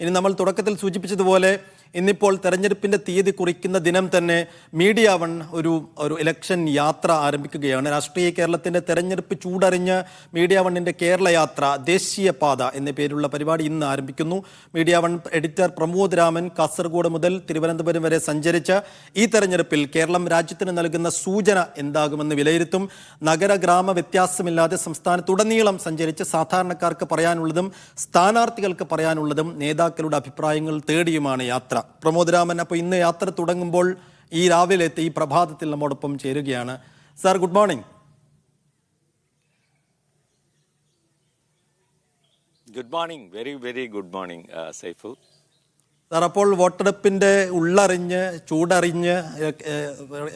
ഇനി നമ്മൾ തുടക്കത്തിൽ സൂചിപ്പിച്ചതുപോലെ ഇന്നിപ്പോൾ തെരഞ്ഞെടുപ്പിന്റെ തീയതി കുറിക്കുന്ന ദിനം തന്നെ മീഡിയ വൺ ഒരു ഒരു ഇലക്ഷൻ യാത്ര ആരംഭിക്കുകയാണ്. രാഷ്ട്രീയ കേരളത്തിന്റെ തെരഞ്ഞെടുപ്പ് ചൂടറിഞ്ഞ് മീഡിയ വണ്ണിന്റെ കേരള യാത്ര ദേശീയ പാത എന്ന പേരുള്ള പരിപാടി ഇന്ന് ആരംഭിക്കുന്നു. Media One editor Pramod Raman Kasaragod മുതൽ തിരുവനന്തപുരം വരെ സഞ്ചരിച്ച് ഈ തെരഞ്ഞെടുപ്പിൽ കേരളം രാജ്യത്തിന് നൽകുന്ന സൂചന എന്താകുമെന്ന് വിലയിരുത്തും. നഗര ഗ്രാമ വ്യത്യാസമില്ലാതെ സംസ്ഥാനത്തുടനീളം സഞ്ചരിച്ച് സാധാരണക്കാർക്ക് പറയാനുള്ളതും സ്ഥാനാർത്ഥികൾക്ക് പറയാനുള്ളതും നേതാക്കളുടെ അഭിപ്രായങ്ങൾ തേടിയുമാണ് യാത്ര. പ്രമോദ് രാമൻ അപ്പോൾ ഇന്ന് യാത്ര തുടങ്ങുമ്പോൾ ഈ രാവിലത്തെ ഈ പ്രഭാതത്തിൽ നമ്മോടൊപ്പം ചേരുകയാണ്. Sir good morning. Good morning. Very very good morning Saifu. Sir അപ്പോൾ വോട്ടെടുപ്പിന്റെ ഉള്ളറിഞ്ഞ് ചൂടറിഞ്ഞ്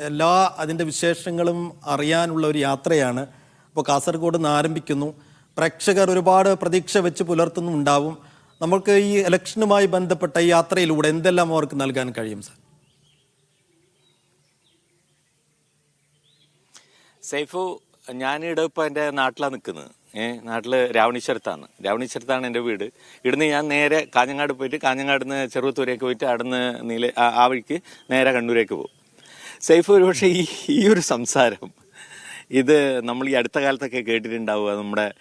എല്ലാ അതിന്റെ വിശേഷങ്ങളും അറിയാനുള്ള ഒരു യാത്രയാണ്. അപ്പോൾ കാസർഗോഡ് നിന്ന് ആരംഭിക്കുന്നു. പ്രേക്ഷകർ ഒരുപാട് പ്രതീക്ഷ വെച്ച് പുലർത്തുന്നുണ്ടാവും. നമുക്ക് ഈ ഇലക്ഷനുമായി ബന്ധപ്പെട്ട ഈ യാത്രയിലൂടെ എന്തെല്ലാം അവർക്ക് നൽകാൻ കഴിയും സാർ? സൈഫു ഞാനിവിടെ ഇപ്പോൾ എന്റെ നാട്ടിലാണ് നിൽക്കുന്നത്. ഏഹ് നാട്ടിൽ രാവണീശ്വരത്താണ്. രാവണീശ്വരത്താണ് എന്റെ വീട്. ഇവിടുന്ന് ഞാൻ നേരെ കാഞ്ഞങ്ങാട് പോയിട്ട് കാഞ്ഞങ്ങാട് നിന്ന് ചെറുത്തൂരേക്ക് പോയിട്ട് അവിടുന്ന് നീല ആ- വഴിക്ക് നേരെ കണ്ണൂരേക്ക് പോകും. സൈഫ് ഒരുപക്ഷെ ഈ ഈ ഒരു സംസാരം ഇത് നമ്മൾ ഈ അടുത്ത കാലത്തൊക്കെ കേട്ടിട്ടുണ്ടാവുക നമ്മുടെ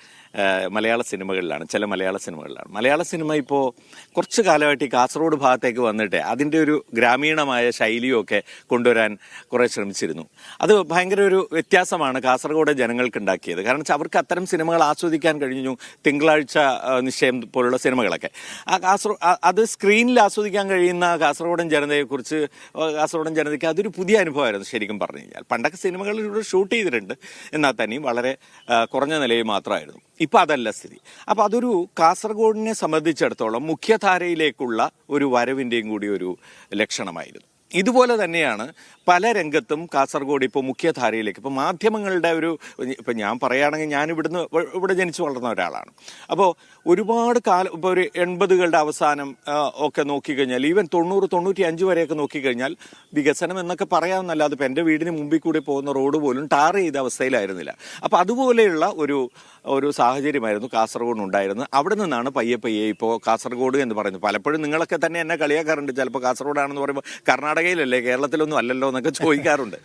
മലയാള സിനിമകളിലാണ് ചില മലയാള സിനിമകളിലാണ്. മലയാള സിനിമ ഇപ്പോൾ കുറച്ച് കാലമായിട്ട് ഈ കാസർഗോഡ് ഭാഗത്തേക്ക് വന്നിട്ട് അതിന്റെ ഒരു ഗ്രാമീണമായ ശൈലിയൊക്കെ കൊണ്ടുവരാൻ കുറേ ശ്രമിച്ചിരുന്നു. അത് ഭയങ്കര ഒരു വ്യത്യാസമാണ് കാസർഗോഡ് ജനങ്ങൾക്ക് ഉണ്ടാക്കിയത് കാരണം അവർക്ക് അത്തരം സിനിമകൾ ആസ്വദിക്കാൻ കഴിഞ്ഞു തിങ്കളാഴ്ച നിശ്ചയം പോലുള്ള സിനിമകളൊക്കെ. ആ കാസർഗോ അത് സ്ക്രീനിൽ ആസ്വദിക്കാൻ കഴിയുന്ന കാസർഗോഡൻ ജനതയെക്കുറിച്ച് കാസർഗോഡൻ ജനതയ്ക്ക് അതൊരു പുതിയ അനുഭവമായിരുന്നു ശരിക്കും പറഞ്ഞു കഴിഞ്ഞാൽ. പണ്ടൊക്കെ സിനിമകളിലൂടെ ഷൂട്ട് ചെയ്തിട്ടുണ്ട്. എന്നാൽ തന്നെയും വളരെ കുറഞ്ഞ നിലയിൽ മാത്രമായിരുന്നു. ഇപ്പം അതല്ല സ്ഥിതി. അപ്പം അതൊരു കാസർഗോഡിനെ സംബന്ധിച്ചിടത്തോളം മുഖ്യധാരയിലേക്കുള്ള ഒരു വരവിന്റെയും കൂടി ഒരു ലക്ഷണമായിരുന്നു. ഇതുപോലെ തന്നെയാണ് പല രംഗത്തും കാസർഗോഡ് ഇപ്പോൾ മുഖ്യധാരയിലേക്ക് ഇപ്പോൾ മാധ്യമങ്ങളുടെ ഒരു ഇപ്പം ഞാൻ പറയുകയാണെങ്കിൽ ഞാൻ ഇവിടുന്ന് ഇവ- ഇവിടെ ജനിച്ചു വളർന്ന ഒരാളാണ്. അപ്പോൾ ഒരുപാട് കാലം ഇപ്പോൾ ഒരു എൺപതുകളുടെ അവസാനം ഒക്കെ നോക്കിക്കഴിഞ്ഞാൽ ഈവൻ തൊണ്ണൂറ് തൊണ്ണൂറ്റി അഞ്ച് വരെയൊക്കെ നോക്കിക്കഴിഞ്ഞാൽ വികസനം എന്നൊക്കെ പറയാമെന്നല്ലാതെ ഇപ്പം എന്റെ വീടിന് മുമ്പിൽ കൂടി പോകുന്ന റോഡ് പോലും ടാർ ചെയ്ത അവസ്ഥയിലായിരുന്നില്ല. അപ്പോൾ അതുപോലെയുള്ള ഒരു ഒരു സാഹചര്യമായിരുന്നു കാസർഗോഡ് ഉണ്ടായിരുന്നത് അവിടെ നിന്നാണ് പയ്യെ പയ്യെ ഇപ്പോൾ കാസർഗോഡ് എന്ന് പറയുന്നത്. പലപ്പോഴും നിങ്ങളൊക്കെ തന്നെ എന്നെ കളിയാക്കാറുണ്ട്. ചിലപ്പോൾ കാസർഗോഡാണെന്ന് പറയുമ്പോൾ കർണാടകയിലല്ലേ? കേരളത്തിലൊന്നും അല്ലല്ലോ എന്നൊക്കെ ചോദിക്കാറുണ്ട്.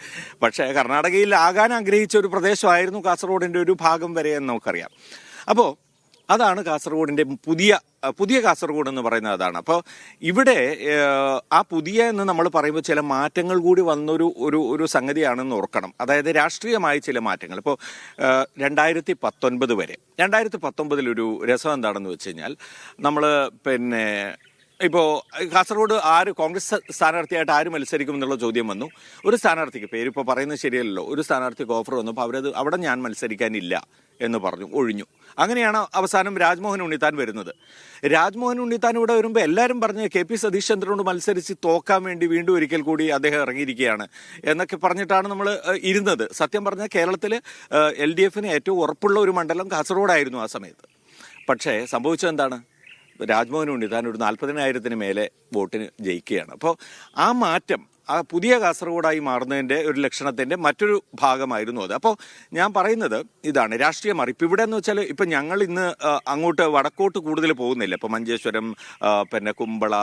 പക്ഷേ കർണാടകയിൽ ആകാൻ ആഗ്രഹിച്ച ഒരു പ്രദേശമായിരുന്നു കാസർഗോഡിന്റെ ഒരു ഭാഗം വരെ എന്ന് നമുക്കറിയാം. അപ്പോൾ അതാണ് കാസർഗോഡിന്റെ പുതിയ പുതിയ കാസർഗോഡ് എന്ന് പറയുന്നത് അതാണ്. അപ്പോൾ ഇവിടെ ആ പുതിയ എന്ന് നമ്മൾ പറയുമ്പോൾ ചില മാറ്റങ്ങൾ കൂടി വന്നൊരു ഒരു ഒരു സംഗതിയാണെന്ന് ഓർക്കണം. അതായത് രാഷ്ട്രീയമായ ചില മാറ്റങ്ങൾ. ഇപ്പോൾ രണ്ടായിരത്തി പത്തൊൻപത് വരെ. രണ്ടായിരത്തി പത്തൊൻപതിലൊരു രസം എന്താണെന്ന് വെച്ച് കഴിഞ്ഞാൽ നമ്മൾ പിന്നെ ഇപ്പോൾ കാസർഗോഡ് ആര് കോൺഗ്രസ് സ്ഥാനാർത്ഥിയായിട്ട് ആര് മത്സരിക്കും എന്നുള്ള ചോദ്യം വന്നു. ഒരു സ്ഥാനാർത്ഥിക്ക് പേരിപ്പോൾ പറയുന്നത് ശരിയല്ലല്ലോ. ഒരു സ്ഥാനാർത്ഥിക്ക് ഓഫർ വന്നു വന്നപ്പോൾ അവരത് അവിടെ ഞാൻ മത്സരിക്കാനില്ല എന്ന് പറഞ്ഞു ഒഴിഞ്ഞു. അങ്ങനെയാണ് അവസാനം രാജ്മോഹൻ ഉണ്ണിത്താൻ വരുന്നത്. രാജ്മോഹൻ ഉണ്ണിത്താൻ ഇവിടെ വരുമ്പോൾ എല്ലാവരും പറഞ്ഞ് കെ പി സതീഷ് ചന്ദ്രനോട് മത്സരിച്ച് തോക്കാൻ വേണ്ടി വീണ്ടും ഒരിക്കൽ കൂടി അദ്ദേഹം ഇറങ്ങിയിരിക്കുകയാണ് എന്നൊക്കെ പറഞ്ഞിട്ടാണ് നമ്മൾ ഇരുന്നത്. സത്യം പറഞ്ഞാൽ കേരളത്തിൽ എൽ ഡി എഫിന് ഏറ്റവും ഉറപ്പുള്ള ഒരു മണ്ഡലം കാസർഗോഡായിരുന്നു ആ സമയത്ത്. പക്ഷേ സംഭവിച്ചത് എന്താണ്? രാജ്മോഹൻ ഉണ്ണിത്താൻ ഒരു നാൽപ്പതിനായിരത്തിന് മേലെ വോട്ടിന് ജയിക്കുകയാണ്. അപ്പോൾ ആ മാറ്റം ആ പുതിയ കാസർഗോഡായി മാറുന്നതിന്റെ ഒരു ലക്ഷണത്തിന്റെ മറ്റൊരു ഭാഗമായിരുന്നു അത്. അപ്പോൾ ഞാൻ പറയുന്നത് ഇതാണ് രാഷ്ട്രീയ മറിപ്പ്. ഇവിടെ എന്ന് വെച്ചാൽ ഇപ്പം ഞങ്ങൾ ഇന്ന് അങ്ങോട്ട് വടക്കോട്ട് കൂടുതൽ പോകുന്നില്ല. ഇപ്പോൾ മഞ്ചേശ്വരം പിന്നെ കുമ്പള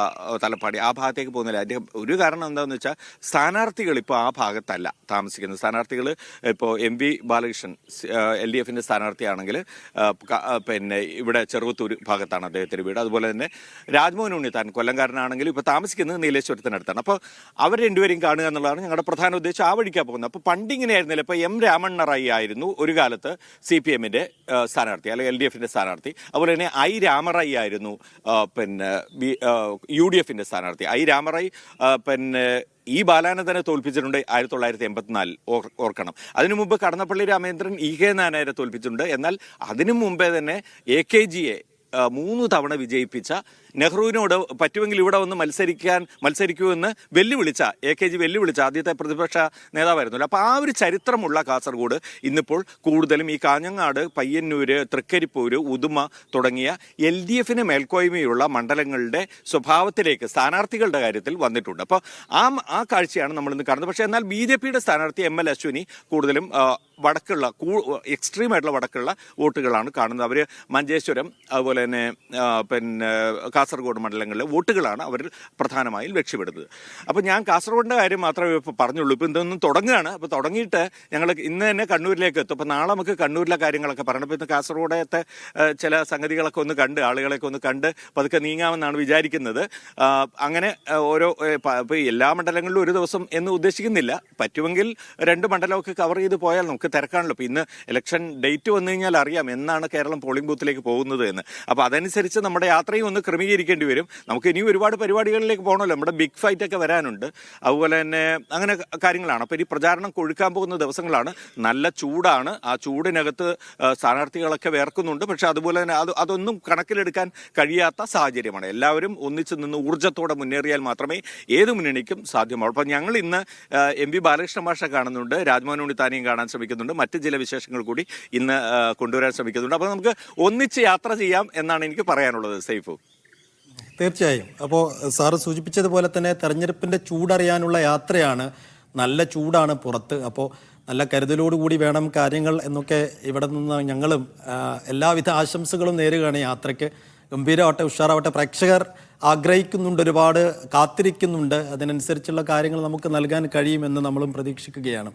തലപ്പാടി ആ ഭാഗത്തേക്ക് പോകുന്നില്ല. അതിന്റെ ഒരു കാരണം എന്താണെന്ന് വെച്ചാൽ സ്ഥാനാർത്ഥികൾ ഇപ്പോൾ ആ ഭാഗത്തല്ല താമസിക്കുന്നത്. സ്ഥാനാർത്ഥികൾ ഇപ്പോൾ M V Balakrishnan L D എഫിന്റെ സ്ഥാനാർത്ഥിയാണെങ്കിൽ പിന്നെ ഇവിടെ ചെറുവത്തൂർ ഭാഗത്താണ് അദ്ദേഹത്തിന്റെ വീട്. അതുപോലെ തന്നെ രാജ്മോഹൻ ഉണ്ണിത്താൻ കൊല്ലംകാരനാണെങ്കിൽ ഇപ്പോൾ താമസിക്കുന്നത് നീലേശ്വരത്തിനടുത്താണ്. അപ്പോൾ അവർ രണ്ടുപേരെയും കാണുക എന്നുള്ളതാണ് ഞങ്ങളുടെ പ്രധാന ഉദ്ദേശം ആ വഴിക്കാണ് പോകുന്നത്. അപ്പോൾ പണ്ടിങ്ങനെ ആയിരുന്നില്ല ഇപ്പോൾ എം രാമണ്ണ ആയിരുന്നു ഒരു കാലത്ത് സി പി എമ്മിന്റെ സ്ഥാനാർത്ഥി അല്ലെങ്കിൽ എൽ ഡി എഫിന്റെ സ്ഥാനാർത്ഥി. അതുപോലെ തന്നെ ഐ രാമറൈ ആയിരുന്നു പിന്നെ യു ഡി എഫിന്റെ സ്ഥാനാർത്ഥി. ഐ രാമറൈ പിന്നെ ഈ ബാലാനന്ദനെ തോൽപ്പിച്ചിട്ടുണ്ട് ആയിരത്തി തൊള്ളായിരത്തി എൺപത്തിനാലിൽ ഓർക്കണം. അതിനു മുമ്പ് കടന്നപ്പള്ളി രാമേന്ദ്രൻ ഇ കെ നായരെ തോൽപ്പിച്ചിട്ടുണ്ട്. എന്നാൽ അതിനു മുമ്പേ തന്നെ എ കെ ജിയെ മൂന്ന് തവണ വിജയിപ്പിച്ച നെഹ്റുവിനോട് പറ്റുമെങ്കിൽ ഇവിടെ വന്ന് മത്സരിക്കാൻ മത്സരിക്കൂ എന്ന് വെല്ലുവിളിച്ച എ കെ ജി വെല്ലുവിളിച്ച ആദ്യത്തെ പ്രതിപക്ഷ നേതാവായിരുന്നല്ലോ. അപ്പോൾ ആ ഒരു ചരിത്രമുള്ള കാസർഗോഡ് ഇന്നിപ്പോൾ കൂടുതലും ഈ കാഞ്ഞങ്ങാട് പയ്യന്നൂര് തൃക്കരിപ്പൂര് ഉദുമ തുടങ്ങിയ എൽ ഡി എഫിന് മേൽക്കോയ്മയുള്ള മണ്ഡലങ്ങളുടെ സ്വഭാവത്തിലേക്ക് സ്ഥാനാർത്ഥികളുടെ കാര്യത്തിൽ വന്നിട്ടുണ്ട്. അപ്പോൾ ആ ആ കാഴ്ചയാണ് നമ്മൾ ഇന്ന് കാണുന്നത്. പക്ഷേ എന്നാൽ ബി ജെ പിയുടെ സ്ഥാനാർത്ഥി എം എൽ അശ്വിനി കൂടുതലും വടക്കുള്ള എക്സ്ട്രീം ആയിട്ടുള്ള വടക്കുള്ള വോട്ടുകളാണ് കാണുന്നത്. അവർ മഞ്ചേശ്വരം അതുപോലെ തന്നെ പിന്നെ കാസർഗോഡ് മണ്ഡലങ്ങളിലെ വോട്ടുകളാണ് അവർ പ്രധാനമായും ലക്ഷ്യമിടുന്നത്. അപ്പോൾ ഞാൻ കാസർഗോഡിന്റെ കാര്യം മാത്രമേ ഇപ്പോൾ പറഞ്ഞുള്ളൂ. ഇപ്പോൾ ഇതൊന്നും തുടങ്ങുകയാണ്. അപ്പോൾ തുടങ്ങിയിട്ട് ഞങ്ങൾ ഇന്ന് തന്നെ കണ്ണൂരിലേക്ക് എത്തും. അപ്പോൾ നാളെ നമുക്ക് കണ്ണൂരിലെ കാര്യങ്ങളൊക്കെ പറയണം. അപ്പോൾ ഇന്ന് കാസർഗോഡത്തെ ചില സംഗതികളൊക്കെ ഒന്ന് കണ്ട് ആളുകളെയൊക്കെ ഒന്ന് കണ്ട് പതുക്കെ നീങ്ങാമെന്നാണ് വിചാരിക്കുന്നത്. അങ്ങനെ ഓരോ ഇപ്പോൾ എല്ലാ മണ്ഡലങ്ങളിലും ഒരു ദിവസം എന്ന് ഉദ്ദേശിക്കുന്നില്ല. പറ്റുമെങ്കിൽ രണ്ട് മണ്ഡലമൊക്കെ കവർ ചെയ്ത് പോയാൽ നമുക്ക് തിരക്കാണല്ലോ. ഇപ്പോൾ ഇന്ന് ഇലക്ഷൻ ഡേറ്റ് വന്നു കഴിഞ്ഞാൽ അറിയാം എന്നാണ് കേരളം പോളിംഗ് ബൂത്തിലേക്ക് പോകുന്നത് എന്ന്. അപ്പോൾ അതനുസരിച്ച് നമ്മുടെ യാത്രയും ഒന്ന് ക്രമീകരിക്കേണ്ടി വരും. നമുക്ക് ഇനിയും ഒരുപാട് പരിപാടികളിലേക്ക് പോകണമല്ലോ. നമ്മുടെ ബിഗ് ഫൈറ്റ് ഒക്കെ വരാനുണ്ട്. അതുപോലെ തന്നെ അങ്ങനെ കാര്യങ്ങളാണ്. അപ്പോൾ ഇനി പ്രചാരണം കൊഴുക്കാൻ പോകുന്ന ദിവസങ്ങളാണ്. നല്ല ചൂടാണ്. ആ ചൂടിനകത്ത് സ്ഥാനാർത്ഥികളൊക്കെ വേർക്കുന്നുണ്ട്. പക്ഷെ അതുപോലെ തന്നെ അത് അതൊന്നും കണക്കിലെടുക്കാൻ കഴിയാത്ത സാഹചര്യമാണ്. എല്ലാവരും ഒന്നിച്ചു നിന്ന് ഊർജത്തോടെ മുന്നേറിയാൽ മാത്രമേ ഏത് മുന്നണിക്കും സാധ്യമാവൂ. അപ്പോൾ ഞങ്ങൾ ഇന്ന് എം വി ബാലകൃഷ്ണ ഭാഷ കാണുന്നുണ്ട്. രാജ്മോഹൻ ഉണ്ണിത്താനെയും കാണാൻ ശ്രമിക്കുന്നുണ്ട് മറ്റ് ചില വിശേഷങ്ങൾ കൂടി ഇന്ന് കൊണ്ടുവരാൻ ശ്രമിക്കുന്നുണ്ട്. അപ്പോൾ നമുക്ക് ഒന്നിച്ച് യാത്ര ചെയ്യാം എന്നാണ് എനിക്ക് പറയാനുള്ളത് സൈഫു തീർച്ചയായും. അപ്പോൾ സാറ് സൂചിപ്പിച്ചതുപോലെ തന്നെ തെരഞ്ഞെടുപ്പിന്റെ ചൂടറിയാനുള്ള യാത്രയാണ് നല്ല ചൂടാണ് പുറത്ത്. അപ്പോൾ നല്ല കരുതലോടുകൂടി വേണം കാര്യങ്ങൾ എന്നൊക്കെ ഇവിടെ നിന്ന് ഞങ്ങളും എല്ലാവിധ ആശംസകളും നേരുകയാണ് യാത്രയ്ക്ക്. ഗംഭീരമാവട്ടെ ഉഷാറാവട്ടെ. പ്രേക്ഷകർ ആഗ്രഹിക്കുന്നുണ്ട് ഒരുപാട് കാത്തിരിക്കുന്നുണ്ട്. അതിനനുസരിച്ചുള്ള കാര്യങ്ങൾ നമുക്ക് നൽകാൻ കഴിയുമെന്ന് നമ്മളും പ്രതീക്ഷിക്കുകയാണ്.